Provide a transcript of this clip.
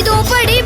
இதோ படி